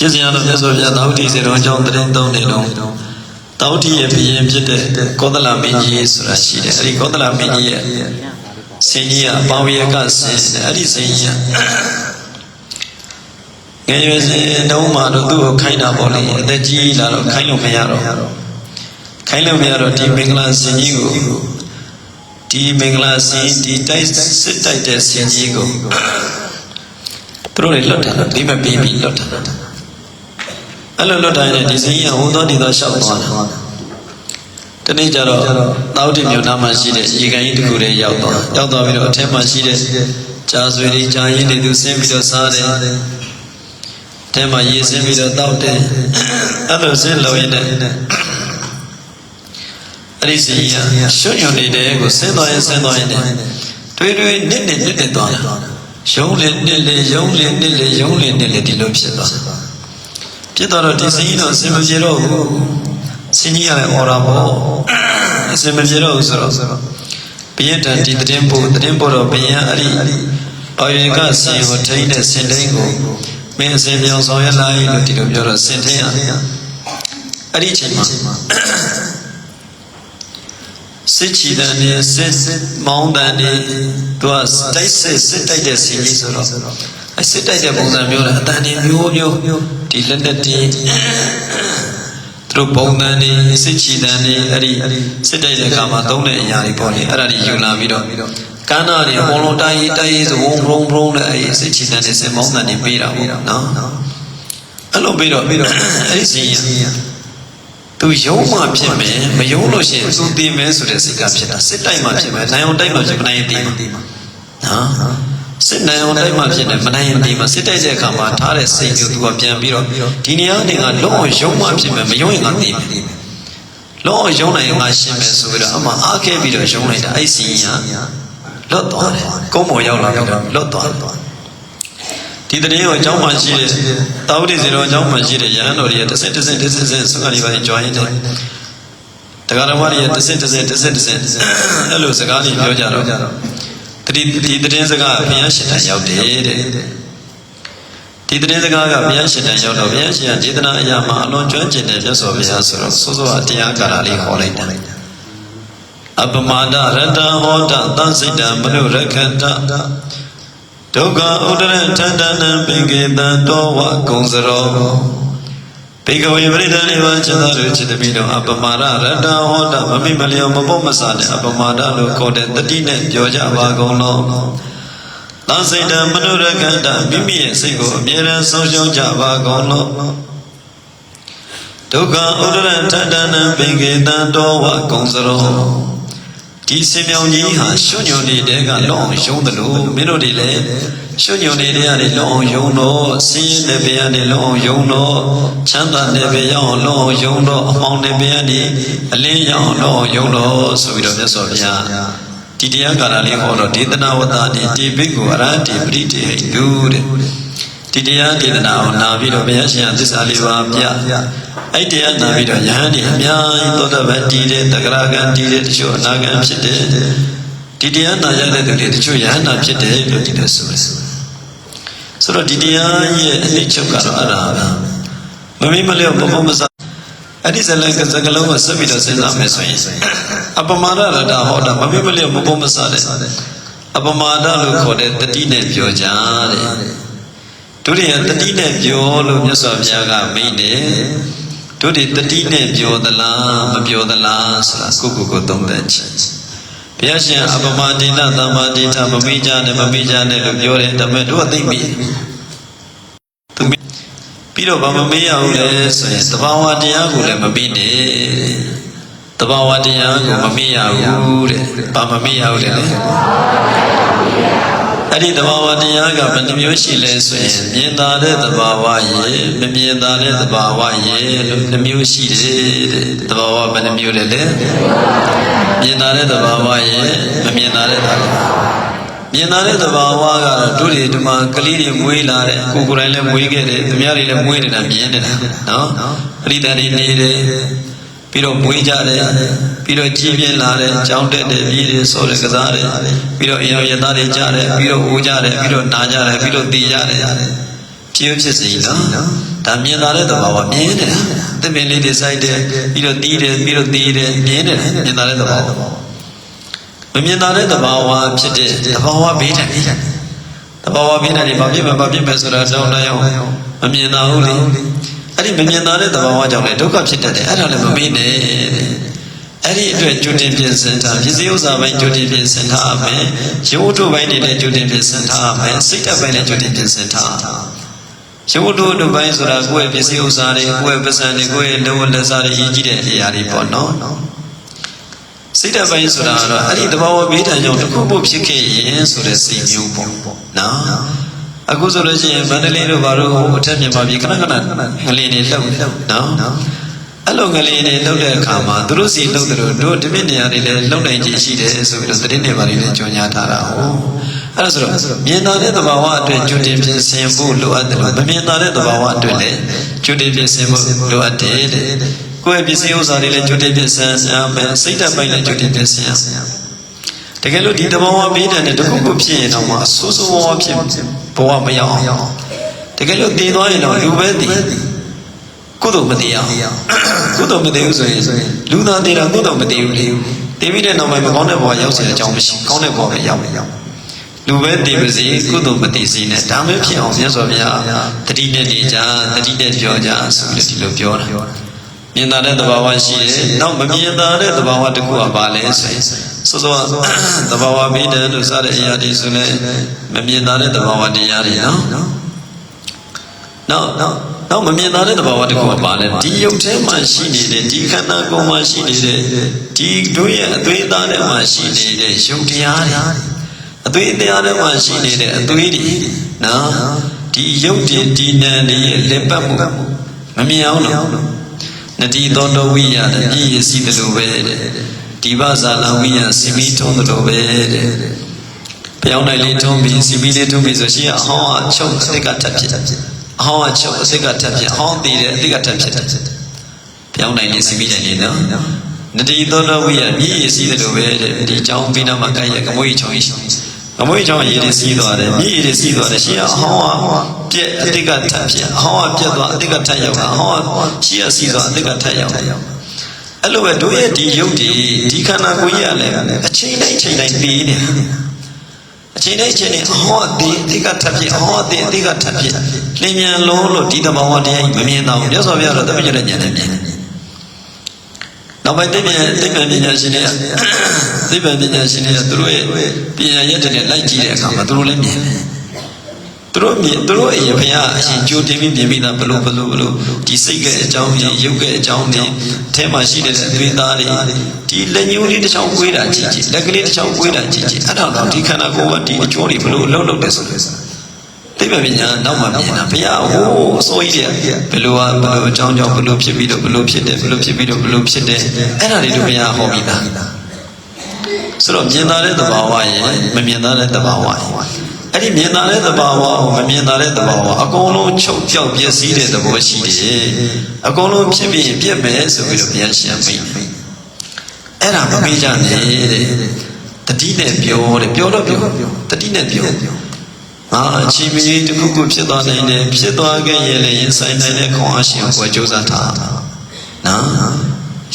ဖြစ်စဉ်ကတော့မြတ်စွာဘုရားသာဝတိစေတော်အကြောင်းတရင်သုံးနေလုံးသာဝတိရဲ့ဘုရင်ဖြစ်တဲ့ကောသလမင်းကြီးဆိုတာရှိတယ်အဲဒီကောသလမင်းကြီးရဲ့ဆင်ကြီးကအပေါဝေကဆင်တယ်အဲ့ဒီဆင်ကြီးကငယ်ရွယ်စဉ်တုန်းမှာတော့သူ့ကိုခိုင်းတာပေါ့လေအသက်ကြီးလာတော့ခိုင်းလို့မရတော့ခိုင်းလို့မရတော့ဒီမင်္ဂလာဆင်ကြီးကိုဒီမင်္ဂလာဆင်ဒီတိုက်စစ်တိုက်တဲ့ဆင်ကြီးကိုသူတို့တွေလွတ်တယ်ဒီမပြီးပြီးလွတ်တယ် အဲ့လိုလွတ်တိုင်းနဲ့ဒီဆင်ကြီးကဟိုသောဒီသောရှောက်သွားတာတနေ့ကျတော့တောက်တိမြို့နားမှာရှိတဲ့ရေကန်ကြီးတစ်ခုတည်းရောက်သွားရောက်သွားပြီးတော့အထက်မှာရှိတဲ့ကြာဆွေတွေကြာရင်တွေသူဆင်းပြီးတော့စားတယ်အဲမှာရေဆင်းပြီးတော့တောက်တယ်အဲ့လိုဆင်းလို့ရတဲ့အဲ့ဒီစီကရွှွညွန်နေတဲ့ကိုဆင်းသွားရင်ဆင်းသွားရင်တွေးတွေးနစ်နစ်နစ်နစ်သွားတာရုံးလေနစ်လေရုံးလေနစ်လေရုံးလေနစ်လေဒီလိုဖြစ်သွား ဖြစ်သွားတော့ဒီစီတော့ဆင်မပြေတော့ဘူးစင်ကြီးရတဲ့အော်ရာပေါ့အစင်မပြေတော့ဘူးဆိုတော့ဘုရင်တန်ဒီတည်င်းပို့တည်င်းပို့တော့ဘုရင်အဲ့ဒီအော်ရင်ကဆင်ကိုထိန်းတဲ့ဆင်တိန်ကိုမင်းအစင်ပြောင်းဆောင်ရလိုက်လို့ဒီလိုပြောတော့ဆင်ထိန်ရအဲ့ဒီအချိန်မှာစစ်ချီတန်နေစစ်မောင်းတန်နေသူကတိုက်စစ်စစ်တိုက်တဲ့ဆင်ကြီးဆိုတော့ အစစ်တိုက်တဲ့ပုံစံမျိုးနဲ့အတန်နေမျိုးမျိုးဒီလက်လက်တီးသူတို့ပုံတန်နေစစ်ချီတန်နေအဲ့ဒီစစ်တိုက်တဲ့အခါမှာသုံးတဲ့အရာတွေပေါ့လေအဲ့ဒါတွေယူလာပြီးတော့ကန်းနာတွေအကုန်လုံးတိုင်းရေးတိုင်းရေးဆိုဝုံဘုံဘုံနဲ့အဲ့ဒီစစ်ချီတန်နေစစ်မောင်းတန်နေပေးတာပေါ့နော်အဲ့လိုပြီးတော့အဲ့ဒီစီးသူယုံမှဖြစ်မယ်မယုံလို့ရှိရင်သူတည်မယ်ဆိုတဲ့စိတ်ကဖြစ်တာစစ်တိုက်မှဖြစ်မယ်နိုင်အောင်တိုက်မှဖြစ်မနိုင်ရင်တည်မှာနော် စစ်နိုင်အောင်တိုက်မှဖြစ်တယ်မနိုင်ရင်တည်မှာစစ်တိုက်တဲ့အခါမှာထားတဲ့စိတ်မျိုးသူကပြန်ပြီးတော့ဒီနေရာနေကလုံးအောင်ယုံမှဖြစ်မယ်မယုံရင်ကတည်မယ်လုံးအောင်ယုံနိုင်ရင်ငါရှင်းမယ်ဆိုပြီးတော့အမှအားခဲပြီးတော့ယုံလိုက်တာအဲ့စီရင်ကလွတ်သွားတယ်ကုန်းပေါ်ရောက်လာပြီးတော့လွတ်သွားတယ်ဒီတည်းကိုအကြောင်းမှရှိတဲ့တာဝတိဇေရောအကြောင်းမှရှိတဲ့ယဟန်တော်တွေကတစ်စက်တစ်စက်တစ်စက်တစ်စက်ဆုကလေးပါကြွားရင်းတယ်တရားတော်မတွေကတစ်စက်တစ်စက်တစ်စက်တစ်စက်အဲ့လိုစကားတွေပြောကြတော့ တတိဒီတည်င်းစကားဘုရားရှင်တန်ရောက်တယ်တဲ့ဒီတည်င်းစကားကဘုရားရှင်တန်ရောက်တော့ဘုရားရှင်ကဒေသနာအရာမှာအလွန်ကျွမ်းကျင်တဲ့မြတ်စွာဘုရားဆိုတော့စိုးစိုးအတရားကာလလေးဟောလိုက်တယ်အပမဒရတဟောတသံစိတ်တမနုရခတဒုက္ခဥဒရထန္တနံပိကေတံတောဝကုံစရော ဘေကဝေပရိဒဏိဝချသာတို့จิตမိတော်အပမာဒရတဟောတမမိမလျောမပေါ့မဆနဲ့အပမာဒလို့ခေါ်တဲ့တတိနဲ့ပြောကြပါကုန်လောသံစိတ်တမနုရကန္တမိမိရဲ့စိတ်ကိုအမြဲတမ်းဆုံးရှုံးကြပါကုန်လောဒုက္ခဥဒရထန္တနံပိကေတံတောဝကုံစရော ဒီစင်မြောင်ကြီးဟာရွှွညွန်နေတဲ့ကလောအောင်ယုံတယ်လို့မင်းတို့တွေလည်းရွှွညွန်နေတဲ့ကနေလောအောင်ယုံတော့စင်းရဲတဲ့ဘယ်ကနေလောအောင်ယုံတော့ချမ်းသာတဲ့ဘယ်ရောက်အောင်လောအောင်ယုံတော့အမောင်တဲ့ဘယ်ကနေအလင်းရောက်အောင်လောအောင်ယုံတော့ဆိုပြီးတော့မြတ်စွာဘုရားဒီတရားကာလလေးဟောတော့ဒေသနာဝတ္တတိတိဘိက္ခုအရဟတိပရိတေဟိတုတဲ့ ဒီတရားဒေသနာကိုနာပြီးတော့ဘုရားရှင်သစ္စာလေးပါးပြအဲ့တရားနာပြီးတော့ယဟန်ဒီအများကြီးသောတပန်တည်တဲ့တဂရကံတည်တဲ့တချို့အနာကံဖြစ်တဲ့ဒီတရားနာရတဲ့သူတွေတချို့ယဟန်နာဖြစ်တယ်လို့ဒီလိုဆိုတယ်ဆိုတော့ဒီတရားရဲ့အနိချုပ်ကတော့အဲ့ဒါပဲမမိမလျော့ဘဘမစအဲ့ဒီဇလန်ကစကလုံးကိုဆက်ပြီးတော့စဉ်းစားမယ်ဆိုရင်အပမာဒရတာဟောတာမမိမလျော့ဘဘမစတဲ့အပမာဒလို့ခေါ်တဲ့တတိနဲ့ပြောကြတဲ့ ဒုတိယတတိနဲ့ပြောလို့မြတ်စွာဘုရားကမိန့်တယ်တို့ဒီတတိနဲ့ပြောသလားမပြောသလားဆိုတာကိုကိုကိုသုံးသပ်ခြင်းဘုရားရှင်အပမဒိဋ္ဌသမ္မာဒိဋ္ဌမမိကြနဲ့မမိကြနဲ့လို့ပြောတယ်ဒါပေမဲ့တို့အသိမိသူပြီးတော့ဘာမမေးရဘူးလဲဆိုရင်တဘာဝတရားကိုလည်းမမိနဲ့တဘာဝတရားကိုမမိရဘူးတဲ့ဘာမမိရဘူးလဲ အဲ့ဒီသဘာဝတရားကဘယ်နှမျိုးရှိလဲဆိုရင်မြင်သာတဲ့သဘာဝရဲ့မမြင်သာတဲ့သဘာဝရဲ့လို့နှမျိုးရှိတယ်တဲ့သဘာဝဘယ်နှမျိုးလဲလဲမြင်သာတဲ့သဘာဝရဲ့မမြင်သာတဲ့သဘာဝမြင်သာတဲ့သဘာဝကတော့တို့တွေဒီမှာကလေးတွေမွေးလာတယ်ကိုကိုယ်တိုင်လည်းမွေးခဲ့တယ်သူများတွေလည်းမွေးနေတာမြင်နေတာနော်ပရိသတ်တွေနေတယ် ပြီးတော့မွေးကြတယ်ပြီးတော့ကြီးပြင်းလာတယ်ကြောင်းတက်တယ်ပြည်တယ်ဆိုတယ်ကစားတယ်ပြီးတော့အင်ရောရသားတွေကြတယ်ပြီးတော့အိုးကြတယ်ပြီးတော့နာကြတယ်ပြီးတော့တည်ကြတယ်ဖြဖြစ်ရဖြစ်စီနော်ဒါမြင်လာတဲ့သဘာဝမြင်တယ်သစ်ပင်လေးတွေစိုက်တယ်ပြီးတော့တီးတယ်ပြီးတော့တီးတယ်မြင်တယ်မြင်လာတဲ့သဘာဝမမြင်လာတဲ့သဘာဝဖြစ်တဲ့သဘာဝဘေးတံသဘာဝဘေးတံတွေဘာဖြစ်မှဘာဖြစ်မှဆိုတာတောင်းတအောင်မမြင်သာဘူးလေ အဲ့ဒီမမြင်သာတဲ့သဘာဝကြောင့်လည်းဒုက္ခဖြစ်တတ်တယ်အဲ့ဒါလည်းမမေ့နဲ့အဲ့ဒီအတွက်ကြိုတင်ပြင်ဆင်ထားပစ္စည်းဥစ္စာပိုင်းကြိုတင်ပြင်ဆင်ထားမယ်ရုပ်ထုပိုင်းတွေလည်းကြိုတင်ပြင်ဆင်ထားမယ်စိတ်ဓာတ်ပိုင်းလည်းကြိုတင်ပြင်ဆင်ထားရုပ်ထုတို့ပိုင်းဆိုတာကိုယ့်ရဲ့ပစ္စည်းဥစ္စာတွေကိုယ့်ရဲ့ပစ္စံတွေကိုယ့်ရဲ့လောလက်စားတွေရည်ကြီးတဲ့အရာတွေပေါ့နော်စိတ်ဓာတ်ပိုင်းဆိုတာကတော့အဲ့ဒီသဘာဝဘေးဒဏ်ကြောင့်တစ်ခုခုဖြစ်ခဲ့ရင်ဆိုတဲ့စိတ်မျိုးပေါ့နော် အခုဆိုလို့ရှိရင်မန္တလေးတို့ဘာလို့အထက်မြန်မာပြည်ခဏခဏငလင်းနေလှုပ်နော်အဲ့လိုငလင်းနေလှုပ်တဲ့အခါမှာသူတို့စီလှုပ်တယ်လို့တို့ဒီမိနေရာတွေလည်းလှုပ်နိုင်ခြင်းရှိတယ်ဆိုပြီးတော့သတင်းတွေဘာတွေလည်းကြော်ညာထားတာဟုတ်အဲ့ဒါဆိုတော့မြင်သာတဲ့သဘာဝအတွက်ကြိုတင်ပြင်ဆင်ဖို့လိုအပ်တယ်လို့မမြင်သာတဲ့သဘာဝအတွက်လည်းကြိုတင်ပြင်ဆင်ဖို့လိုအပ်တယ်တဲ့ကိုယ့်ရဲ့ပစ္စည်းဥစ္စာတွေလည်းကြိုတင်ပြင်ဆင်ရမယ်စိတ်ဓာတ်ပိုင်းလည်းကြိုတင်ပြင်ဆင်ရမယ်တကယ်လို့ဒီသဘာဝဘေးဒဏ်နဲ့တခုခုဖြစ်ရင်တော့မှအဆိုးဆိုးဝါးဝါးဖြစ် ဘဝမရောက်အောင်တကယ်လို့တည်သွားရင်တော့လူပဲတည်ကုသိုလ်မတည်အောင်ကုသိုလ်မတည်ဘူးဆိုရင်လူသားတည်တာကုသိုလ်မတည်ဘူးလေတည်ပြီးတဲ့နောက်မှာမကောင်းတဲ့ဘဝရောက်စေတဲ့အကြောင်းမရှိကောင်းတဲ့ဘဝပဲရောက်ရောက်လူပဲတည်ပါစေကုသိုလ်မတည်စေနဲ့ဒါမှဖြစ်အောင်မြတ်စွာဘုရားတတိနဲ့နေကြတတိနဲ့ပြောကြဆိုပြီးဒီလိုပြောတာမြင်သာတဲ့သဘာဝရှိတယ်။နောက်မမြင်သာတဲ့သဘာဝတစ်ခုကဘာလဲဆိုရင် စောစောသဘာဝမိတယ်လို့စတဲ့အရာတွေဆိုလဲမမြင်သာတဲ့သဘာဝတရားတွေနော်။နောက်နောက်နောက်မမြင်သာတဲ့သဘာဝတစ်ခုကဘာလဲဒီယုတ်ထဲမှာရှိနေတဲ့ဒီခန္ဓာကိုယ်မှာရှိနေတဲ့ဒီတို့ရဲ့အသွေးသားထဲမှာရှိနေတဲ့ယုတ်တရားတွေအသွေးတရားထဲမှာရှိနေတဲ့အသွေးတွေနော်ဒီယုတ်ဒီဒီနံတွေရဲ့လက်ပတ်မှုမမြင်အောင်လို့နတိသောတဝိယတဲ့ပြည့်ရစီတယ်လို့ပဲတဲ့ ဒီဘဇာလဝိယစီမီထုံးတော်ပဲတဲ့ဖျောင်းနိုင်လေးထုံးပြီးစီမီလေးထုံးပြီးဆိုရှင်အဟောင်းကချုပ်အစိတ်ကထပ်ဖြစ်အဟောင်းကချုပ်အစိတ်ကထပ်ဖြစ်အဟောင်းတည်တဲ့အစိတ်ကထပ်ဖြစ်တယ်ဖျောင်းနိုင်လေးစီမီနိုင်လေးနော်နတိသောတော်ဝိယမြည်ရစီးတယ်လို့ပဲတဲ့ဒီအကြောင်းပြီးနောက်မှာကိုက်ရကမွေးချုံရှိအမွေးချုံရည်ရစီးသွားတယ်မြည်ရစီးသွားတယ်ရှင်အဟောင်းကပြက်အတိတ်ကထပ်ဖြစ်အဟောင်းကပြက်သွားအတိတ်ကထပ်ရောက်တာအဟောင်းကရှိရစီးသွားအတိတ်ကထပ်ရောက် အဲ့လိုပဲတို့ရဲ့ဒီယုတ်ဒီဒီခန္ဓာကိုယ်ကြီးကလည်းအချိန်တိုင်းချိန်တိုင်းပြီးနေအချိန်တိုင်းချိန်တိုင်းအဟောအတိတ်အတိတ်ကထပ်ဖြစ်အဟောအတိတ်အတိတ်ကထပ်ဖြစ်လင်းမြန်လုံးလို့ဒီတဘာဝတရားကြီးမမြင်တော့ဘူးမြတ်စွာဘုရားတော့တပည့်ကျတဲ့ဉာဏ်နဲ့မြင်တယ်နောက်ပိုင်းသိပ္ပံသိပ္ပံပညာရှင်တွေကသိပ္ပံပညာရှင်တွေကသူတို့ရဲ့ပညာရက်တွေနဲ့လိုက်ကြည့်တဲ့အခါမှာသူတို့လည်းမြင်တယ်သူ တို့မြင်သူတို့အရင်ဘုရားအရှင်ကြိုတင်ပြီးမြင်ပြီးသားဘလို့ဘလို့ဘလို့ဒီစိတ်ကအကြောင်းကြီးရုပ်ကအကြောင်းတွေအဲမှာရှိတဲ့အသွေးသားတွေဒီလက်ညှိုးလေးတစ်ချောင်းကွေးတာကြည့်ကြည့်လက်ကလေးတစ်ချောင်းကွေးတာကြည့်ကြည့်အဲ့တော့ဒီခန္ဓာကိုယ်ကဒီအကျိုးတွေဘလို့လှုပ်လှုပ်တယ်ဆိုလို့သိပ္ပံပညာနောက်မှမြင်တာဘုရားဟိုးအစိုးကြီးတဲ့ဘယ်လိုဟာဘယ်လိုအကြောင်းကြောင့်ဘယ်လိုဖြစ်ပြီးတော့ဘယ်လိုဖြစ်တယ်ဘယ်လိုဖြစ်ပြီးတော့ဘယ်လိုဖြစ်တယ်အဲ့ဒါတွေတို့ဘုရားဟောပြီးသားဆိုတော့မြင်သာတဲ့သဘာဝရဲ့မမြင်သာတဲ့သဘာဝရဲ့ အဲ့ဒီမြင်သာတဲ့သဘာဝကိုမမြင်သာတဲ့သဘာဝအကုန်လုံးချုပ်ပြောက်ပျက်စီးတဲ့သဘောရှိတယ်အကုန်လုံးဖြစ်ပြီးပြက်မယ်ဆိုပြီးတော့ဘုရားရှင်မိတ်အဲ့ဒါမမေ့ကြနဲ့တဲ့တတိနဲ့ပြောတယ်ပြောတော့ပြောတတိနဲ့ပြောအာအချီမီတခုခုဖြစ်သွားနိုင်တယ်ဖြစ်သွားခဲ့ရင်လည်းရင်ဆိုင်နိုင်တဲ့ခွန်အားရှင်ကိုကြိုးစားထားနော်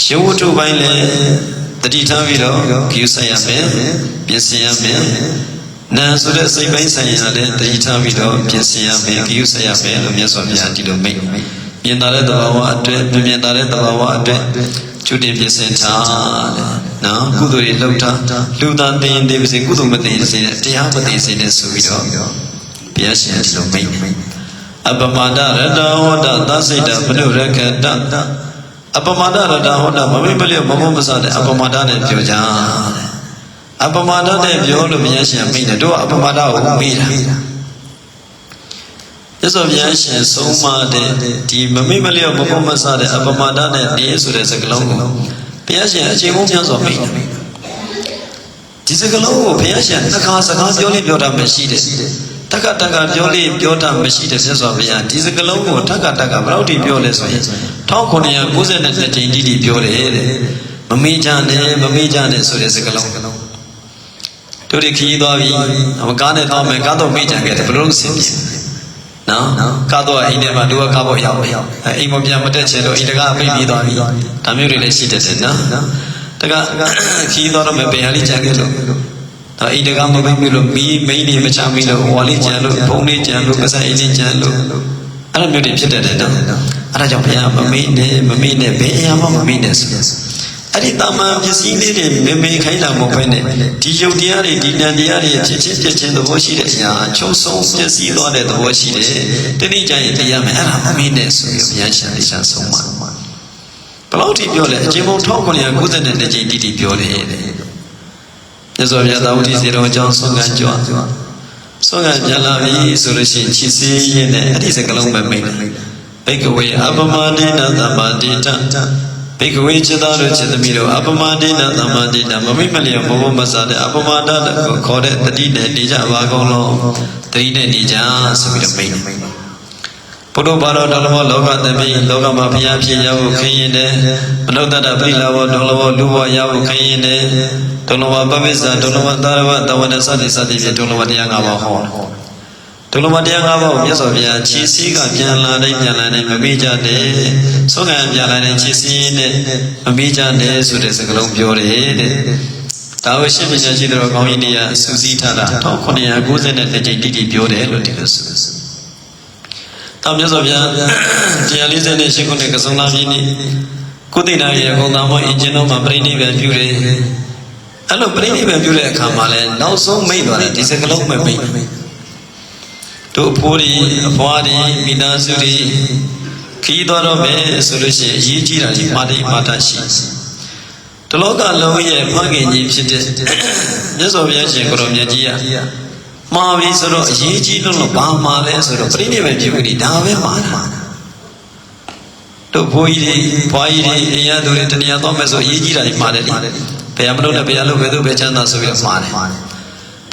ရှင်ဝတ္ထုပိုင်းလည်းတတိထားပြီးတော့ကြည့်ဆိုင်ရမယ်ပြင်ဆင်ရမယ် နာဆိုတဲ့စိတ်ပိုင်းဆိုင်ရာလည်းတတိထားပြီးတော့ပြင်ဆင်ရမယ်ကြည့်ဆိုင်ရမယ်လို့မြတ်စွာဘုရားဒီလိုမိတ်မြင်တာတဲ့သဘာဝအတွက်မမြင်တာတဲ့သဘာဝအတွက်ကျူတင်ပြင်ဆင်ထားတဲ့နော်ကုသိုလ်တွေလှုပ်ထားလူသားသိရင်သိပါစေကုသိုလ်မသိရင်စေတရားမသိစေနဲ့ဆိုပြီးတော့ဘုရားရှင်ဒီလိုမိတ်အပမဒရတဝတ္တသစိတ်တမနုရခတအပမဒရတဟောတမမိပလျမမမစတဲ့အပမဒနဲ့ပြောကြ အပမဒနဲ့ပြောလို့ဘုရားရှင်မိတ်တယ်တို့ကအပမဒကိုမေးတာရသော်ဘုရားရှင်ဆုံးမတဲ့ဒီမမိမလျမမမစတဲ့အပမဒနဲ့နေဆိုတဲ့စကားလုံးကိုဘုရားရှင်အချိန်ကုန်များစွာမိတ်တယ်ဒီစကားလုံးကိုဘုရားရှင်တစ်ခါစကားပြောလို့ပြောတာမရှိတဲ့တက္ကတက္ကပြောလေးပြောတာမရှိတဲ့မြတ်စွာဘုရားဒီစကလုံးကိုတက္ကတက္ကဘယ်လောက်ထိပြောလဲဆိုရင်1992ကြိမ်တိတိပြောတယ်တဲ့မမေ့ကြနဲ့မမေ့ကြနဲ့ဆိုတဲ့စကလုံး တို့ဒီခီးသွားပြီအမကားနဲ့တောင်းမယ်ကားတော့မေ့ကြခဲ့တယ်ဘယ်လိုဆင်ပြေနော်ကားတော့အိမ်ထဲမှာလူကကားပေါ်ရောက်ပြီအဲအိမ်မပြန်မတက်ချင်လို့အိမ်တကားအပိတ်ပြီးသွားပြီဒါမျိုးတွေလည်းရှိတတ်တယ်နော်တကခီးတော့မပင်ရလိကြံခဲ့လို့ဒါအိမ်တကားမပိတ်ပြီးလို့မီးမိန်းနေမချမီလို့ဝါလေးကြံလို့ဖုံးလေးကြံလို့ကစားအိမ်လေးကြံလို့အဲ့လိုမျိုးတွေဖြစ်တတ်တယ်နော်အဲ့ဒါကြောင့်ဘုရားမမေ့နဲ့မမေ့နဲ့ဘယ်အရာမှမမေ့နဲ့ဆို အဲ့ဒီတာမန်ပစ္စည်းလေးတွေမေမေခိုင်းတာမဟုတ်ဘဲနဲ့ဒီယုတ်တရားတွေဒီတန်တရားတွေဖြစ်ချင်းဖြစ်ချင်းသဘောရှိတဲ့အရာချုပ်ဆုံးပစ္စည်းသွားတဲ့သဘောရှိတယ်တတိကြရင်တရားမယ်အဲ့ဒါမမေ့နဲ့ဆိုပြီးဘုရားရှင်တရားဆုံးမှာဘယ်လောက်ထိပြောလဲအချိန်ပေါင်း1992ကြိမ်တိတိပြောတယ်တဲ့မြတ်စွာဘုရားသာဝတိစေတော်အကြောင်းဆုံးကံကြွဆုံးကံပြန်လာပြီဆိုလို့ရှိရင်ချစ်စေးရင်နဲ့အဲ့ဒီစကလုံးပဲမိတ်တယ်ဘိကဝေအပမဒိနသမ္မာဒိတ ဘိကဝေจิตသားတို့จิตသမီးတို့အပမဒိနသမ္မာဒိတမမိမလျောဘဘမစားတဲ့အပမဒကိုခေါ်တဲ့တတိနဲ့နေကြပါကုန်လုံးတတိနဲ့နေကြဆိုပြီးတော့မိတ်တယ်ဘုဒ္ဓဘာတော်တော်လဘောလောကသမီးလောကမှာဘုရားဖြစ်ရဖို့ခင်းရင်တယ်မနုဿတပိလာဘောတော်လဘောလူဘောရဖို့ခင်းရင်တယ်ဒုလဝပပိစ္ဆာဒုလဝသာရဝတဝနစတိစတိဖြင့်ဒုလဝတရား၅ပါးဟော ဒုလဝတရား၅ပါးကိုမြတ်စွာဘုရားခြေစည်းကပြန်လာတိုင်းပြန်လာတိုင်းမမေ့ကြနဲ့သုံးကံပြန်လာတိုင်းခြေစည်းနဲ့မမေ့ကြနဲ့ဆိုတဲ့စကားလုံးပြောတယ်တဲ့ဒါဝရှိပညာရှိတော်ကောင်းကြီးတွေကစူးစီးထားတာ1992ကြိမ်တိတိပြောတယ်လို့ဒီလိုဆိုတောင်မြတ်စွာဘုရား148ခုနှစ်ကစုံလာပြီနေ့ကုသိနာရဲ့ဂုဏ်တော်မအင်ဂျင်တော်မှာပြိဋိဘံပြုတယ်အဲ့လိုပြိဋိဘံပြုတဲ့အခါမှာလဲနောက်ဆုံးမိတ်သွားတယ်ဒီစကလုံးမဲ့မိတ် တို့အဖိုးကြီးအဖွားကြီးမိသားစုကြီးခီးတော်တော့မယ်ဆိုလို့ရှိရင်အရေးကြီးတာဒီမာတိမာတာရှိတလောကလုံးရဲ့ဖခင်ကြီးဖြစ်တဲ့မြတ်စွာဘုရားရှင်ကိုရောမြတ်ကြီးရမှာပြီဆိုတော့အရေးကြီးလို့ဘာမှာလဲဆိုတော့ပြိဋိဘံပြုပြီးဒါပဲမှာတာတို့ဘိုးကြီးတွေဘွားကြီးတွေအရာသူတွေတဏှာတော့မဲ့ဆိုအရေးကြီးတာကြီးမှာတယ်လေဘယ်မလို့လဲဘယ်လို့ဘယ်သူပဲချမ်းသာဆိုပြီးတော့မှာတယ်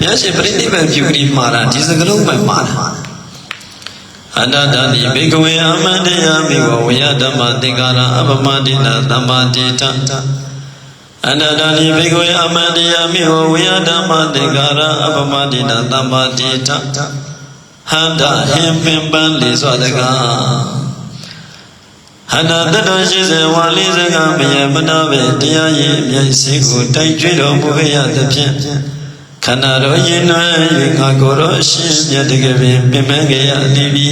ဘုရားရှင်ပြိဋိဘံပြုပြီးမှာတာဒီစကလုံးပဲမှာတာအတ္တတတိဘေကဝေအမန္တယမိဝဝယဓမ္မသင်္ကာရအပမတိနာသမ္မာတိတအတ္တတတိဘေကဝေအမန္တယမိဝဝယဓမ္မသင်္ကာရအပမတိနာသမ္မာတိတဟန္တာဟင်ပင်ပန်းလေစွာတကားဟန္တာတတရှိစေဝါလေးစကမယမနာပဲတရားရည်အမြဲစီကိုတိုက်ကြွတော်မူရသဖြင့် ခန္ဓာတော်ရင်နွယ်၍ငါကိုယ်တော်အရှင်မြတ်တကယ်ပင်ပြင်ပန်းကြရသည်ပြီ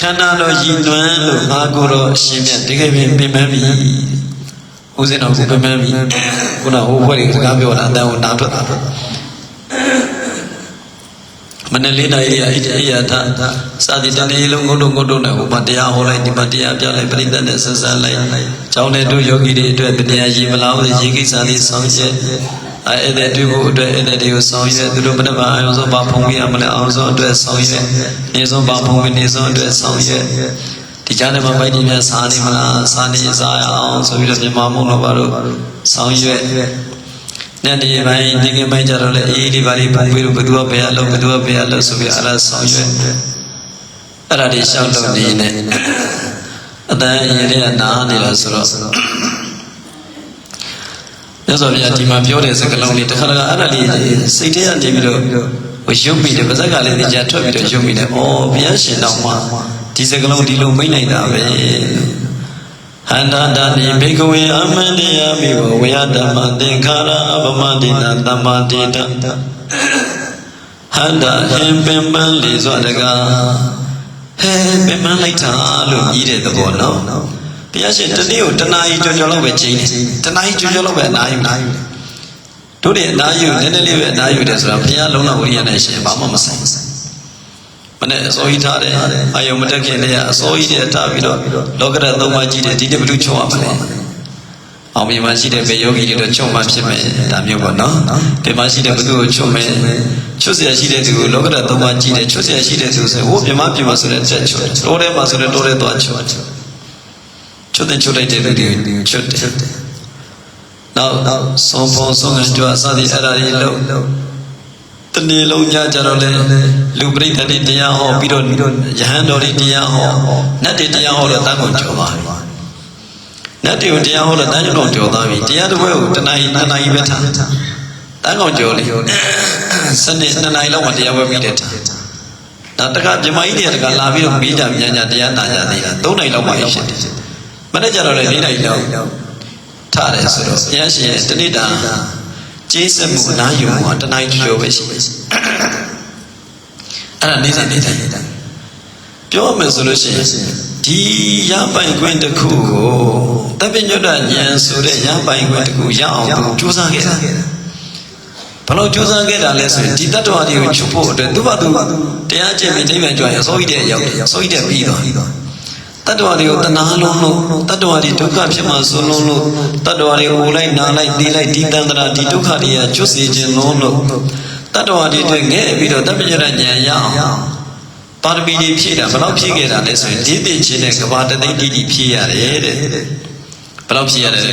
ခန္ဓာတော်ရင်နွယ်လို့ငါကိုယ်တော်အရှင်မြတ်တကယ်ပင်ပြင်ပန်းပြီဦးဇင်းတော်ကိုပြင်ပန်းပြီခုနဟိုဘွဲတွေစကားပြောတာအတန်ကိုနားထွက်တာမနေ့လေးနိုင်ရအိတ်အိယတာစာတိတနေ့လုံးငုတ်တုံငုတ်တုံနဲ့ဟိုမှာတရားဟောလိုက်ဒီမှာတရားပြလိုက်ပြိတ္တနဲ့ဆက်ဆံလိုက်ကျောင်းတဲ့တို့ယောဂီတွေအတွက်တရားရည်မလားဘူးရေကိစ္စလေးဆောင်ရွက် အဲ့တဲ့တွေ့ဖို့အတွက်အဲ့တဲ့တွေကိုဆောင်ရွက်သူတို့ဘယ်မှာအောင်ဆုံးပါဖုံးပြရမလဲအောင်ဆုံးအတွက်ဆောင်ရွက်နေဆုံးပါဖုံးပြနေဆုံးအတွက်ဆောင်ရွက်ဒီကြားထဲမှာပိုက်တင်များစားနေမလားစားနေစားရအောင်ဆိုပြီးတော့မြန်မာမုံတော်ဘာလို့ဆောင်ရွက်နဲ့ဒီပိုင်းဒီကပိုင်းကြတော့လေအေးဒီပါလေးပုံပြီးတော့ဘယ်သူကဘယ်အလုပ်ဘယ်သူကဘယ်အလုပ်ဆိုပြီးအဲ့ဒါဆောင်ရွက်အဲ့ဒါတွေရှောက်လို့နေနေအတန်ရည်ရနားနေတာဆိုတော့ မြတ်စွာဘုရားဒီမှာပြောတဲ့စကားလုံးလေးတစ်ခါတခါအဲ့ဒါလေးစိတ်ထဲကနေပြီးတော့ဟိုရုပ်မိတယ်ပါဇက်ကလည်းတင်ကြထွက်ပြီးတော့ရုပ်မိတယ်။အော်ဘုရားရှင်တော်မှာဒီစကားလုံးဒီလိုမိတ်နိုင်တာပဲ။ဟန္တာတတိဘေကဝေအမန္တယမိဘဝေယဓမ္မသင်္ခါရအပမတိနာသမ္မာတိတဟန္တာဟင်ပင်ပန်းလေစွာတကားဟဲပင်ပန်းလိုက်တာလို့ကြီးတဲ့သဘောနော်။ ဘုရားရှင်တနေ့ကိုတနာရီကြော်ကြော်လောက်ပဲချိန်တယ်။တနာရီကြော်ကြော်လောက်ပဲအနာယူတယ်။တို့တဲ့အနာယူနည်းနည်းလေးပဲအနာယူတယ်ဆိုတာဘုရားလုံးဝဝိရိယနဲ့ရှင်ဘာမှမဆိုင်ဘူး။မနဲ့အစိုးရထားတယ်အာယုံမတက်ခင်လေးကအစိုးရတဲ့ထားပြီးတော့လောကရသုံးပါးကြည့်တယ်ဒီနေ့ဘယ်လိုချုပ်ရမလဲအောင်မြင်မှရှိတဲ့ဘေယောဂီတွေတော့ချုပ်မှဖြစ်မယ်ဒါမျိုးပေါ့နော်ဒီမှာရှိတဲ့ဘုသူကိုချုပ်မယ်ချွတ်เสียရှိတဲ့သူကိုလောကရသုံးပါးကြည့်တယ်ချွတ်เสียရှိတဲ့သူဆိုဟိုမြမပြမဆိုတဲ့ချက်ချွတ်တိုးထဲမှာဆိုတဲ့တိုးထဲသွားချွတ် ချွတ်တဲ့ချွတ်လိုက်တဲ့လူတွေချွတ်တယ်နောက်ဆုံးဖို့ဆုံးကကြွားစသည်အဲ့ဒါတွေလုံးတနေ့လုံးညကြတော့လေလူပရိသတ်တွေတရားဟောပြီးတော့ယဟန်တော်တွေတရားဟောနတ်တွေတရားဟောတော့တန်းကုန်ကြော်သွားပြီနတ်တွေကိုတရားဟောတော့တန်းကုန်ကြော်သွားပြီတရားတစ်ပွဲကိုတဏှာကြီးတဏှာကြီးပဲထားတန်းကုန်ကြော်လေစနေနှစ်နာရီလောက်မှတရားပွဲပြီးတဲ့ထားဒါတခါမြမကြီးတွေကတခါလာပြီးတော့မေးကြပြန်ကြတရားနာကြသေးတာ၃နိုင်လောက်မှဖြစ်တယ် မနေ့ကျတော့လေ၄နိုင်လောက်ထားတယ်ဆိုတော့ဘုရားရှင်ရဲ့တဏိတာကျေးဇူးမှုအနာယူမှုကတနိုင်ကျော်ပဲရှိတယ်အဲ့ဒါနေစဉ်နေတိုင်းပြောမယ်ဆိုလို့ရှိရင်ဒီရပိုင်ခွင့်တစ်ခုကိုတပည့်ညွတ်တဉာဏ်ဆိုတဲ့ရပိုင်ခွင့်တစ်ခုရအောင်သူကြိုးစားခဲ့တာဘလို့ကြိုးစားခဲ့တာလဲဆိုရင်ဒီတတ္တဝါတွေကိုချုပ်ဖို့အတွက်သူ့ဘာသူတရားကျင့်ပြီးနိဗ္ဗာန်ကြွရင်အစိုးရတဲ့ရောက်တယ်အစိုးရတဲ့ပြီးတော့ တတ္တဝါတွေကိုတဏှာလုံးလို့တတ္တဝါတွေဒုက္ခဖြစ်မှဆိုလုံးလို့တတ္တဝါတွေအိုလိုက်နာလိုက်တီးလိုက်ဒီတန်တရာဒီဒုက္ခတွေကကျွတ်စေခြင်းလုံးလို့တတ္တဝါတွေအတွက်ငဲ့ပြီးတော့တပည့်ညဉာဏ်ရအောင်ပါရမီတွေဖြည့်တာဘယ်လောက်ဖြည့်ခဲ့တာလဲဆိုရင်ဒီသိချင်းနဲ့ကဘာတသိတိတိဖြည့်ရတယ်တဲ့ ဘယ်လောက်ဖြည့်ရတယ်လဲ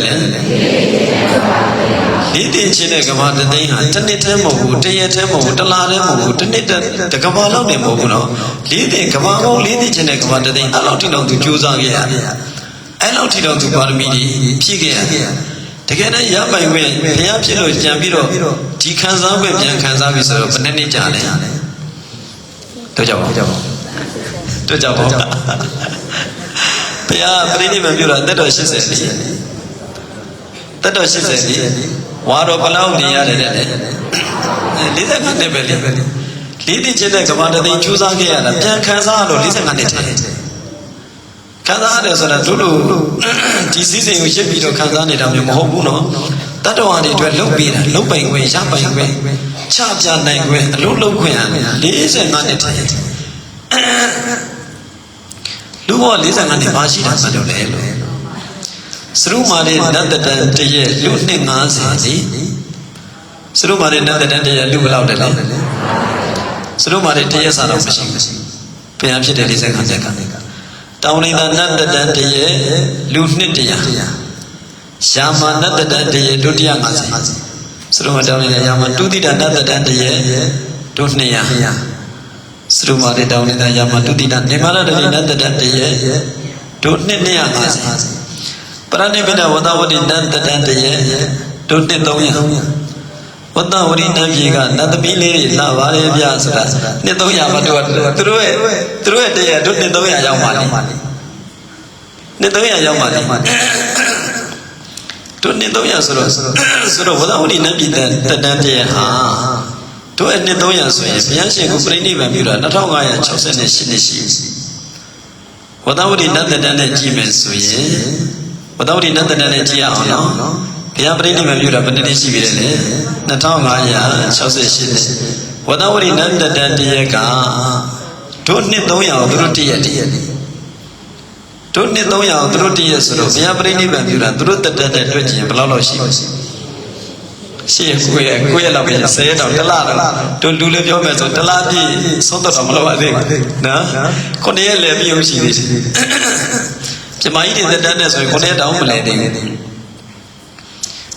ဒီသိချင်းနဲ့ကဘာတသိဟာတစ်နှစ်တည်းမဟုတ်ဘူးတစ်ရက်တည်းမဟုတ်ဘူးတစ်လတည်းမဟုတ်ဘူးတစ်နှစ်တကဘာလောက်နေမဟုတ်ဘူးနော်လေးသိကဘာပေါင်းလေးသိချင်းနဲ့ကဘာတသိအဲ့လောက်ထိတော့သူကြိုးစားခဲ့ရတယ်အဲ့လောက်ထိတော့သူပါရမီတွေဖြည့်ခဲ့ရတယ်တကယ်တမ်းရပိုင်ခွင့်ဘုရားဖြစ်လို့ကြံပြီးတော့ဒီခံစားခွင့်ပြန်ခံစားပြီဆိုတော့ဘယ်နှစ်နှစ်ကြာလဲတို့ကြပါဦးတို့ကြပါဦးဘု ရားပြိဋိဘံပြုတာတက်တော်80လေးတက်တော်80လေးဝါတော်ဘလောက်နေရတယ်တဲ့45နှစ်ပဲလေလေးတိချင်းတဲ့ကဘာတသိကျူးစားခဲ့ရတာပြန်ခံစားလို့45နှစ်တည်းခံစားရတယ်ဆိုတာတို့တို့ဒီစည်းစိမ်ကိုရှင်းပြီးတော့ခံစားနေတာမျိုးမဟုတ်ဘူးနော်တတ္တဝါတွေအတွက်လုတ်ပေးတာလုတ်ပိုင်ခွင့်ရပိုင်ခွင့်ချပြနိုင်ခွင့်အလုံးလုံးခွင့်45နှစ်တည်း လူဘော45နှစ်ပါရှိတာမှတော့လေလို့စရုမာလေးနတ်တတန်တရဲ့လူနှစ်50စီစရုမာလေးနတ်တတန်တရဲ့လူဘယ်လောက်တလဲစရုမာလေးတရဲ့စားတော့မရှိဘူးဘုရားဖြစ်တဲ့45နှစ်ကတောင်းနေတာနတ်တတန်တရဲ့လူနှစ်တရာရှာမနတ်တတန်တရဲ့လူ150စရုမာတောင်းနေတဲ့ယာမတုတိတနတ်တတန်တရဲ့လူ200စ ရုမာလေးတောင်းနေတာယာမတုတိတနေမရတတိနတ်တတန်တရဲ့လူ250ပရဏိဗိဒဝတဝတိနန္တတန်တရေတို့နှစ်300ဝတ္တဝရိနတ်ပြေကနတ်သမီးလေးတွေလာပါလေဗျာဆိုတာနှစ်300မတို့သူတို့ရဲ့သူတို့ရဲ့တရေတို့နှစ်300ရောက်ပါလိမ့်နှစ်300ရောက်ပါလိမ့်တို့နှစ်300ဆိုတော့ဆိုတော့ဝတ္တဝရိနတ်ပြေတန်တန်တရေဟာ တို့ရဲ့နှစ်300ဆိုရင်ဘုရားရှင်ကိုပြိဋိဘံပြုတာ2568နှစ်ရှိနေရှိဝတ္တဝရိနတ်တန်နဲ့ကြည့်မယ်ဆိုရင်ဘုဒ္ဓဝတိနတ်တဏနဲ့ကြည့်ရအောင်နော်ဘုရားပြိဋိမံပြုတာဘယ်နှစ်ရှိပြီလဲ2568နှစ်ဝဒဝရိနတ်တတတရကတို့နှစ်300သူတို့တရက်တည်းတို့နှစ်300သူတို့တရက်ဆိုတော့ဘုရားပြိဋိမံပြုတာသူတို့တတနဲ့တွေ့ကြည့်ရင်ဘယ်လောက်လောက်ရှိလဲ ရှိရကိုရကိုရလောက်ပဲဆယ်တော့တလားတော့တို့လူလည်းပြောမယ်ဆိုတလားပြည့်သုံးတော့မလို့ပါသေးဘူးနော်ခုနှစ်ရက်လည်းပြုံးရှိသေးတယ်ပြမကြီးတွေတက်တဲ့ဆိုရင်ခုနှစ်တောင်းမလဲသေးဘူး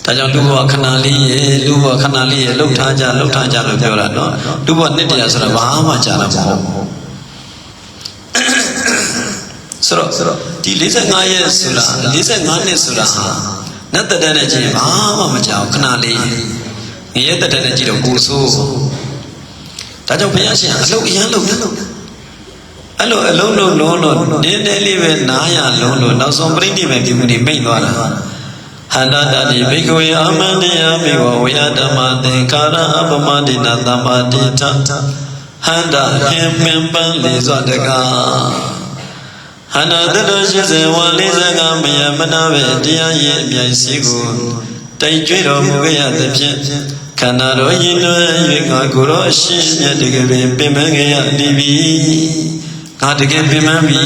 ဒါကြောင့်လူဘဝခဏလေးရေလူဘဝခဏလေးရေလှုပ်ထားကြလှုပ်ထားကြလို့ပြောတာနော်လူဘဝနှစ်တရာဆိုတာဘာမှကြာတာမဟုတ်ဘူးဆိုတော့ဒီ45ရက်ဆိုတာ45နှစ်ဆိုတာဟာ နတ်တက်တဲ့ကြည့်ဘာမှမကြောက်ခဏလေးငရဲတက်တဲ့ကြည့်တော့ကိုဆိုးဒါကြောင့်ဘုရားရှင်အလုပ်အရန်လုပ်တယ်အဲ့လိုအလုံးလုံးလုံးလို့နည်းနည်းလေးပဲနားရလုံးလို့နောက်ဆုံးပြိဋိဘံပြုမှုတွေမိတ်သွားတာဟန္တာတတိဘိကဝေအမန္တယမေဝဝေယဓမ္မသင်္ကာရအပမတိနာသမ္မာတိထဟန္တာဟင်ပင်ပန်းလေးစွာတကား ဟန္တာတတော်ရှိစေဝ45မယမနာပဲတရားရင်အမြိုင်စီကိုတိုင်ကျွေးတော်မူခဲ့ရသဖြင့်ခန္ဓာတော်ရင်တွင်၍ငါကိုယ်တော်အရှင်မြတ်တကယ်ပင်ပင်ပန်းခဲ့ရသည်ပြီငါတကယ်ပင်ပန်းပြီ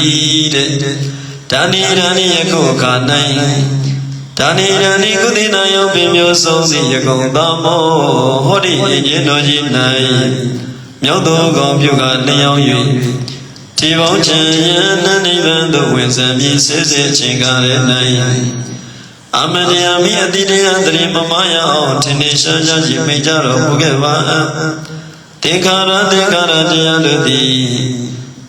တဲ့ဒါနိရဏိယခုခါ၌ဒါနိရဏိကုသိနာယောပင်မျိုးဆုံးစီယကုံသမောဟောဒီအင်းတော်ကြီး၌မြောက်သောကောင်ပြုကလျောင်း၍ ဒီပေါင်းချင်ယနနိဗ္ဗာန်သို့ဝင်စံပြီးစေစေချင်းကားလည်း၌အမနိယမိအတိတေယသတိမမယအောင်ထင်ထင်ရှားရှားကြီးမိကြတော်မူခဲ့ပါသင်္ခါရသင်္ခါရတရားတို့သည်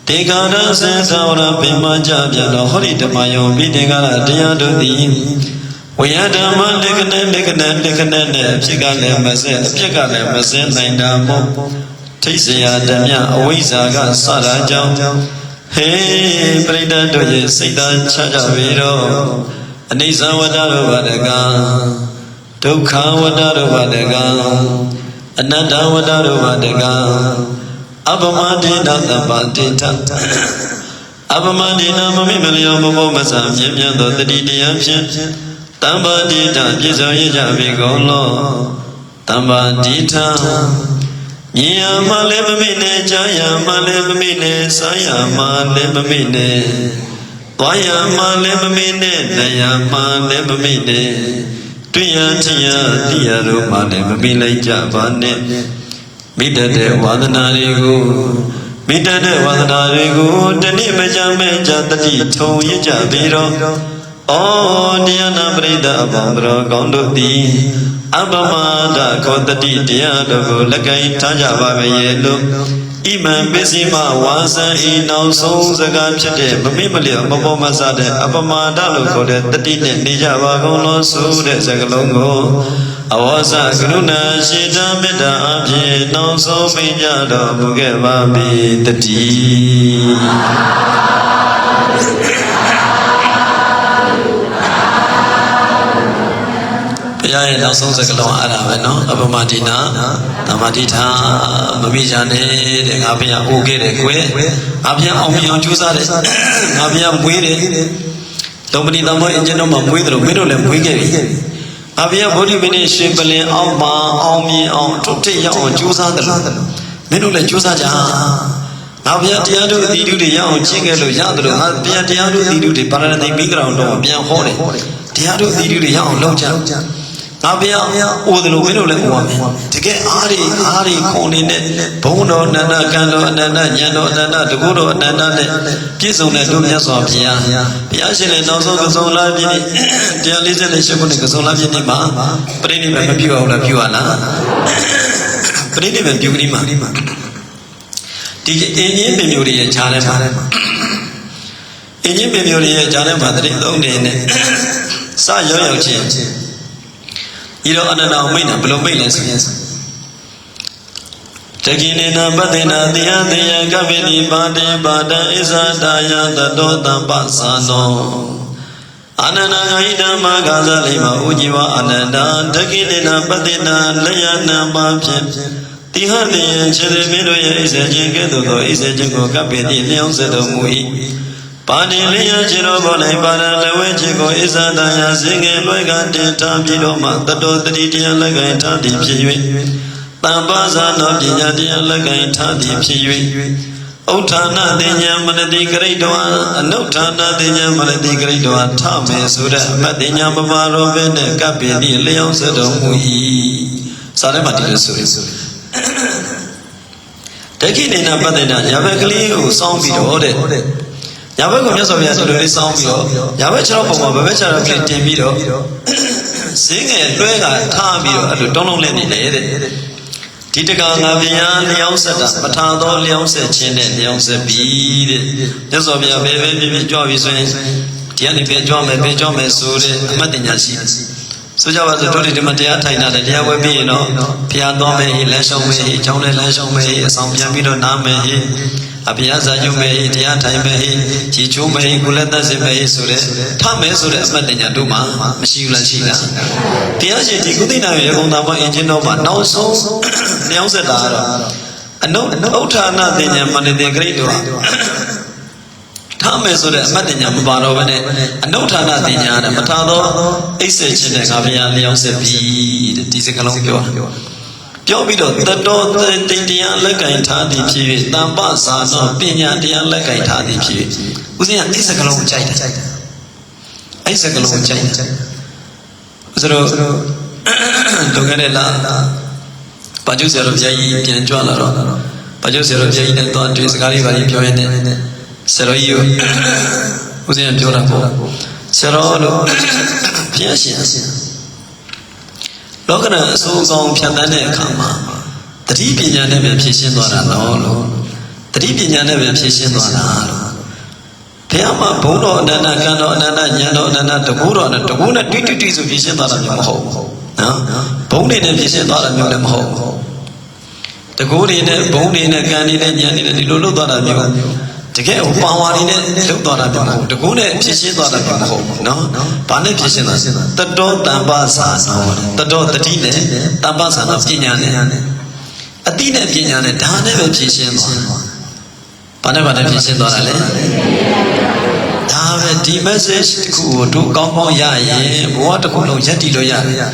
တေခါရစေသဝရပင်မကြပြတော်ဟောဒီဓမ္မယုံပိတေခါရတရားတို့သည်ဝိယဓမ္မလက္ခဏလက္ခဏလက္ခဏနဲ့အဖြစ်ကလည်းမစဲအဖြစ်ကလည်းမစဲနိုင်တာမို့တ ထိတ်စရာဓမြအဝိဇ္ဇာကစတာကြောင့်ဟေးပရိဒတ်တို့ရဲ့စိတ်သားချကြပြီတော့အနိစ္စဝတ္တရောဘတကဒုက္ခဝတ္တရောဘတကအနတ္တဝတ္တရောဘတကအပမတိတသဗ္ဗတိတအပမတိနမမိမလျောမမောမဆံပြင်းပြသောတတိတရားဖြင့်တမ္ပါတိတပြည့်စုံရကြပြီကုန်လောတမ္ပါတိထ မြင်ရမှလည်းမမိနဲ့ကြားရမှလည်းမမိနဲ့စားရမှလည်းမမိနဲ့သွားရမှလည်းမမိနဲ့နာရမှလည်းမမိနဲ့တွေ့ရထရသိရတို့မှလည်းမမိလိုက်ကြပါနဲ့မိတ္တတဲ့ဝါဒနာတွေကိုမိတ္တတဲ့ဝါဒနာတွေကိုတနည်းမကြမဲ့ကြတတိထုံရကြပြီးတော့ဩတရားနာပရိသတ်အပေါင်းတော်ကောင်းတို့သည် အပမဒခောတတိတရားတို့ကိုလက်ကင်ထားကြပါပဲရဲ့လို့ဣမံပစ္စည်းမဝါစံဤနောက်ဆုံးစကားဖြစ်တဲ့မမိမလျောမပေါ်မဆတဲ့အပမဒလို့ခေါ်တဲ့တတိနဲ့နေကြပါကုန်လို့ဆိုတဲ့စကားလုံးကိုအဝါစကရုဏာရှိတာမေတ္တာအပြင်နောက်ဆုံးမိကြတော်မူခဲ့ပါပြီတတိ ရားရဲ့နောက်ဆုံးစကားလုံးအဲ့ဒါပဲနော်အပမဒိနာသမာဓိထားမမိကြနဲ့တဲ့ငါဘုရားအိုခဲ့တယ်ကွယ်ငါဘုရားအောင်မြင်အောင်ကြိုးစားတယ်ငါဘုရားမွေးတယ်လုံပဏိသမွေးအင်ဂျင်တော့မှမွေးတယ်လို့မင်းတို့လည်းမွေးခဲ့ပြီငါဘုရားဗုဒ္ဓမင်းရဲ့ရှင်ပလင်အောင်ပါအောင်မြင်အောင်ထုတ်တက်ရအောင်ကြိုးစားတယ်လို့မင်းတို့လည်းကြိုးစားကြငါဘုရားတရားတို့အတိတုတွေရအောင်ကျင့်ခဲ့လို့ရတယ်လို့ငါဘုရားတရားတို့အတိတုတွေပါရဏသိမိဂရောင်တော့ပြန်ဟောတယ်တရားတို့အတိတုတွေရအောင်လုပ်ကြ ငါဘုရားအိုတယ်လို့မင်းတို့လည်းအိုပါမယ်တကယ်အားရီအားရီခုန်နေတဲ့ဘုံတော်အနန္တကံတော်အနန္တဉာဏ်တော်အနန္တတကုတော်အနန္တနဲ့ပြည့်စုံတဲ့တို့မြတ်စွာဘုရားဘုရားရှင်လည်းနောက်ဆုံးကစုံလာပြည့်တရား48ခုနှစ်ကစုံလာပြည့်နေ့မှာပြိဋိဘယ်မပြုအောင်လားပြုရလားပြိဋိဘယ်ပြုပြီးမှာဒီအင်းကြီးပင်မျိုးတွေရဲ့ခြားထဲမှာအင်းကြီးပင်မျိုးတွေရဲ့ခြားထဲမှာတတိသုံးနေနဲ့စရောက်ရောက်ချင်း ဤတော့အနန္တမိတ်တာဘယ်လိုမိတ်လဲဆိုရင်တကိနေနပတေနာတိယတေယကပိတိပါတိပါဒံဣဇာတာယတတောတံပသနောအနန္တဂိဓမ္မဂါဇလိမဥជីဝအနန္တတကိနေနပတေနာလယနာပါဖြင့်တိဟတေယခြေရမင်းတို့ရဲ့ဣဇေခြင်းကဲ့သို့သောဣဇေခြင်းကိုကပိတိလျောင်းစေတော်မူ၏ ပါဏိလျာခြေတော်ပေါ်၌ပါရလဝဲခြေကိုဣဇာတယစင်ငယ်လွဲကတင်ထားပြီးတော့မှတတော်တတိတရားလက်ကင်ထားသည်ဖြစ်၍တမ္ပါဇာနောပညာတရားလက်ကင်ထားသည်ဖြစ်၍ဥဋ္ဌာဏတင်ညာမနတိကရိတောအနုဋ္ဌာဏတင်ညာမနတိကရိတောထမယ်ဆိုတဲ့အမတ်တင်ညာမပါရောပဲနဲ့ကပ်ပင်ဒီလျောင်းစတော်မူ၏စာထဲမှာဒီလိုဆိုရဆိုတခိနေနာပတ္တနာညာဘက်ကလေးကိုစောင်းပြီးတော့တဲ့ ညာဘက်ကမြတ်စွာဘုရားဒီလိုလေးစောင်းပြီးတော့ညာဘက်ခြေထောက်ပုံမှာဘယ်ဘက်ခြေထောက်ကလေးတင်ပြီးတော့ဈေးငယ်တွဲကထားပြီးတော့အဲ့လိုတောင်းလုံးလဲနေတယ်တဲ့ဒီတကငါဗျာလျောင်းဆက်တာမထာသောလျောင်းဆက်ခြင်းနဲ့လျောင်းဆက်ပြီးတဲ့မြတ်စွာဘုရားဘယ်ပဲပြပြကြွပြီဆိုရင်ဒီကနေပြန်ကြွမယ်ပြန်ကြွမယ်ဆိုတဲ့အမှတ်တင်ညာရှိတယ် ဆိုကြပါစို့တို့ဒီမှာတရားထိုင်တာတယ်တရားဝဲပြီးရင်တော့ဘုရားသွားမယ်ဟိလမ်းရှောင်းမယ်ဟိအကြောင်းလည်းလမ်းရှောင်းမယ်ဟိအဆောင်ပြန်ပြီးတော့နားမယ်ဟိအဘုရားဇာညုမယ်ဟိတရားထိုင်မယ်ဟိကြီးချိုးမယ်ဟိကုလက်သက်စင်မယ်ဟိဆိုတဲ့ထမယ်ဆိုတဲ့အမှတ်တင်ညာတို့မှာမရှိဘူးလားရှိလားတရားရှင်ဒီကုသိနာရေဘုံသာပေါ်အင်ဂျင်တော်မှာနောက်ဆုံးလျောင်းဆက်တာကတော့အနုဥဋ္ဌာဏတင်ညာမနတိဂရိတ်တို့ ထားမယ်ဆိုတဲ့အမတ်တင်ညာမပါတော့ဘဲနဲ့အနုဌာဏတင်ညာနဲ့မထားတော့အိတ်ဆက်ခြင်းနဲ့ငါဘုရားလျောင်းဆက်ပြီးတဲ့ဒီစကလုံးပြောပြောပြီးတော့တတော်တင်တရားလက်ကင်ထားသည်ဖြစ်၍တမ္ပစာသောပညာတရားလက်ကင်ထားသည်ဖြစ်၍ဦးဇင်းကအိတ်စကလုံးကိုကြိုက်တယ်အိတ်စကလုံးကိုကြိုက်တယ်ဆိုတော့လွန်ခဲ့တဲ့လပါကျုဆရာတော်ဘုရားကြီးပြန်ကြွလာတော့ပါကျုဆရာတော်ဘုရားကြီးနဲ့တော့တွေ့စကားလေးပါလေးပြောရင်းနဲ့ ဆရာတော်ကြီးကိုဦးဇင်းကပြောတာပေါ့ဆရာတော်လို့ဘုရားရှင်လောကရန်အစိုးကောင်းဖြတ်တန်းတဲ့အခါမှာတတိပညာနဲ့ပဲဖြည့်ရှင်းသွားတာနော်လို့တတိပညာနဲ့ပဲဖြည့်ရှင်းသွားတာလို့ဘုရားမှာဘုံတော်အနန္တကံတော်အနန္တဉာဏ်တော်အနန္တတကူတော်နဲ့တကူနဲ့တိတိတိဆိုဖြည့်ရှင်းသွားတာမျိုးမဟုတ်ဘူးနော်ဘုံနေနဲ့ဖြည့်ရှင်းသွားတာမျိုးလည်းမဟုတ်ဘူးတကိုးတွေနဲ့ဘုံတွေနဲ့ကံတွေနဲ့ဉာဏ်တွေနဲ့ဒီလိုလုပ်သွားတာမျိုး တကယ်ဟိုပါဝါတွေနဲ့လုပ်သွားတာမျိုးမဟုတ်တကိုးနဲ့ဖြစ်ရှင်းသွားတာမျိုးမဟုတ်ဘူးနော်ဘာနဲ့ဖြစ်ရှင်းတာတတောတမ္ပသာနောတတောတတိနဲ့တမ္ပသာနောပညာနဲ့အတိနဲ့ပညာနဲ့ဒါနဲ့ပဲဖြစ်ရှင်းသွားဘာနဲ့ဘာနဲ့ဖြစ်ရှင်းသွားတာလဲဒါပဲဒီ message တခုကိုတို့ကောင်းကောင်းရရင်ဘဝတစ်ခုလုံးရက်တည်လို့ရတယ်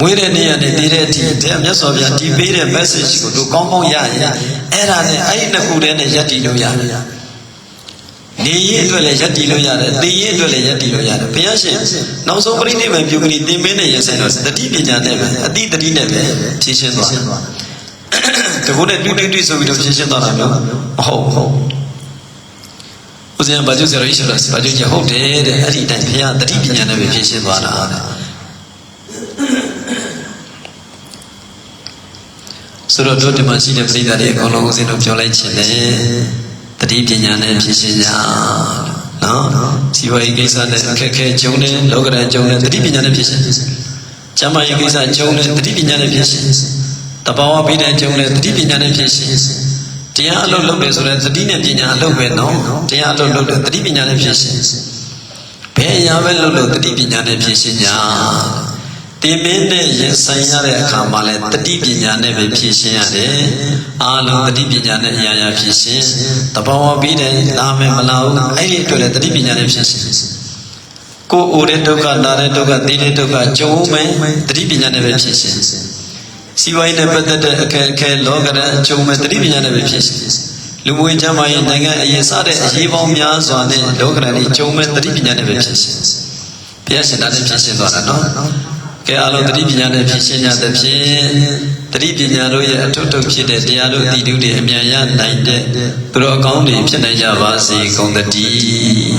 မွေးတဲ့နေ့ရက်နဲ့တည်တဲ့အထိတဲ့မြတ်စွာဘုရားဒီပေးတဲ့ message ကိုတို့ကောင်းကောင်းရရင်အဲ့ဒါနဲ့အဲ့ဒီနှစ်ခုတည်းနဲ့ရက်တည်လို့ရတယ် နေရင်အတွက်လည်းရက်တည်လို့ရတယ်သိရင်အတွက်လည်းရက်တည်လို့ရတယ်ဘုရားရှင်နောက်ဆုံးပရိနိဗ္ဗာန်ပြုကလေးသင်မင်းနဲ့ရဆိုင်တော့တတိပညာနဲ့ပဲအတိတတိနဲ့ပဲဖြည့်ရှင်းသွားတယ်တကူနဲ့တူတူတူဆိုပြီးတော့ဖြည့်ရှင်းသွားတာမျိုးမဟုတ်ဟုတ်ဦးဇင်းဘာကျုပ်ဆရာတော်ရှိတော်ဘာကျုပ်ကြီးဟုတ်တယ်တဲ့အဲ့ဒီတိုင်းဘုရားတတိပညာနဲ့ပဲဖြည့်ရှင်းသွားတာဆိုတော့တို့ဒီမှာရှိတဲ့ပရိသတ်တွေအကုန်လုံးဦးဇင်းတို့ပြောလိုက်ချင်တယ် တတိပညာနဲ့ဖြည့်ရှင်းကြနော်ဇီဝရေးကိစ္စနဲ့အခက်အခဲကြုံတယ်လောကဓာတ်ကြုံတယ်တတိပညာနဲ့ဖြည့်ရှင်းကျမ်းမာရေးကိစ္စကြုံတယ်တတိပညာနဲ့ဖြည့်ရှင်းတဘာဝပိတဲ့ကြုံတယ်တတိပညာနဲ့ဖြည့်ရှင်းတရားအလုပ်လုပ်တယ်ဆိုတော့တတိနဲ့ပညာအလုပ်ပဲနော်တရားအလုပ်လုပ်တယ်တတိပညာနဲ့ဖြည့်ရှင်းဘယ်အရာပဲလုပ်လို့တတိပညာနဲ့ဖြည့်ရှင်းကြ တင်မင်းနဲ့ရင်ဆိုင်ရတဲ့အခါမှာလဲတတိပညာနဲ့ပဲဖြည့်ရှင်းရတယ်အားလုံးတတိပညာနဲ့အရာရာဖြည့်ရှင်းတဘာဝပြီးတယ်လာမယ်မလာဘူးအဲ့ဒီအတွက်လဲတတိပညာနဲ့ဖြည့်ရှင်းကိုယ်အိုတဲ့ဒုက္ခနာတဲ့ဒုက္ခသိတဲ့ဒုက္ခကြုံမယ်တတိပညာနဲ့ပဲဖြည့်ရှင်းစီဝိုင်းနဲ့ပတ်သက်တဲ့အခက်အခဲလောကရန်ကြုံမယ်တတိပညာနဲ့ပဲဖြည့်ရှင်းလူမွေးချမ်းမာရေးနိုင်ငံအရေးစားတဲ့အရေးပေါင်းများစွာနဲ့လောကရန်ကြီးကြုံမဲ့တတိပညာနဲ့ပဲဖြစ်ရှင်းဘုရားရှင်သားနဲ့ဖြစ်ရှင်းသွားတာနော် ကဲအားလုံးတတိပညာနဲ့ဖြည့်ရှင်းကြသဖြင့်တတိပညာတို့ရဲ့အထုထုဖြစ်တဲ့တရားတို့အတိတုတွေအမြန်ရနိုင်တဲ့သူတော်ကောင်းတွေဖြစ်နိုင်ကြပါစေကုန်သတည်း